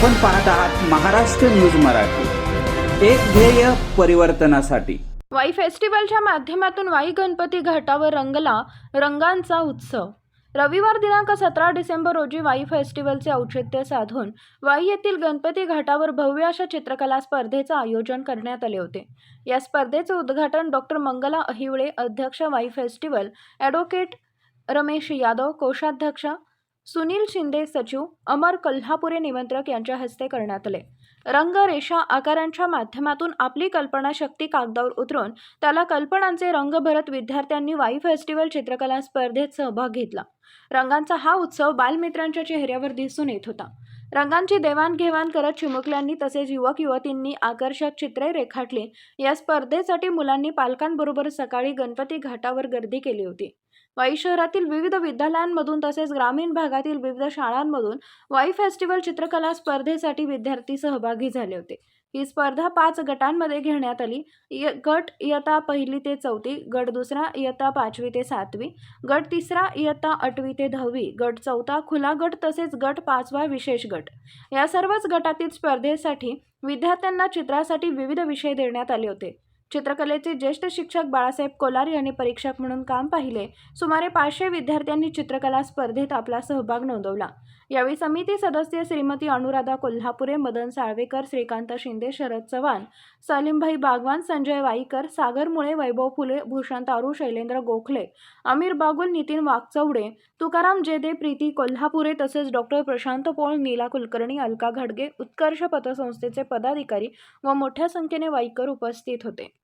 आपण पाहत आहात महाराष्ट्र न्यूज मराठी. एक ध्येय परिवर्तनासाठी. वाई फेस्टिवलच्या माध्यमातून वाई गणपती घाटावर रंगला रंगांचा उत्सव. रविवार दिनांक सतरा डिसेंबर रोजी वाई फेस्टिवलचे औचित्य साधून वाई येथील गणपती घाटावर भव्य अशा चित्रकला स्पर्धेचं आयोजन करण्यात आले होते. या स्पर्धेचे उद्घाटन डॉक्टर मंगला अहिवळे अध्यक्ष वाई फेस्टिवल ॲडव्होकेट रमेश यादव कोषाध्यक्ष सुनील शिंदे सचिव अमर कोल्हापुरे निमंत्रक यांच्या हस्ते करण्यात आले. रंग रेषा आकारांच्या माध्यमातून आपली कल्पनाशक्ती कागदावर उतरून त्याला कल्पनांचे रंग भरत विद्यार्थ्यांनी वाई फेस्टिवल चित्रकला स्पर्धेत सहभाग घेतला. रंगांचा हा उत्सव बालमित्रांच्या चेहऱ्यावर दिसून येत होता. रंगांची देवाणघेवाण करत चिमुकल्यांनी तसेच युवक युवतींनी आकर्षक चित्रे रेखाटली. या स्पर्धेसाठी मुलांनी पालकांबरोबर सकाळी गणपती घाटावर गर्दी केली होती. वाई शहरातील विविध विद्यालयांमधून तसेच ग्रामीण भागातील विविध शाळांमधून वाई फेस्टिवल चित्रकला स्पर्धेसाठी विद्यार्थी सहभागी झाले होते. ही स्पर्धा पाच गटांमध्ये घेण्यात आली. गट इयत्ता पहिली ते चौथी गट दुसरा इयत्ता पाचवी ते सातवी गट तिसरा इयत्ता आठवी ते दहावी गट चौथा खुला गट तसेच गट पाचवा विशेष गट. या सर्वच गटातील स्पर्धेसाठी विद्यार्थ्यांना चित्रासाठी विविध विषय देण्यात आले होते. चित्रकलेचे ज्येष्ठ शिक्षक बाळासाहेब कोलार यांनी परीक्षक म्हणून काम पाहिले. सुमारे पाचशे विद्यार्थ्यांनी चित्रकला स्पर्धेत आपला सहभाग नोंदवला. यावेळी समिती सदस्य श्रीमती अनुराधा कोल्हापुरे मदन साळवेकर श्रीकांत शिंदे शरद चव्हाण सलीमभाई बागवान संजय वाईकर सागर मुळे वैभव फुले भूषण तारू शैलेंद्र गोखले अमीर बागुल नितीन वागचौडे तुकाराम जेदे प्रीती कोल्हापुरे तसेच डॉक्टर प्रशांत पोळ नीला कुलकर्णी अलका घडगे उत्कर्ष पतसंस्थेचे पदाधिकारी व मोठ्या संख्येने वाईकर उपस्थित होते.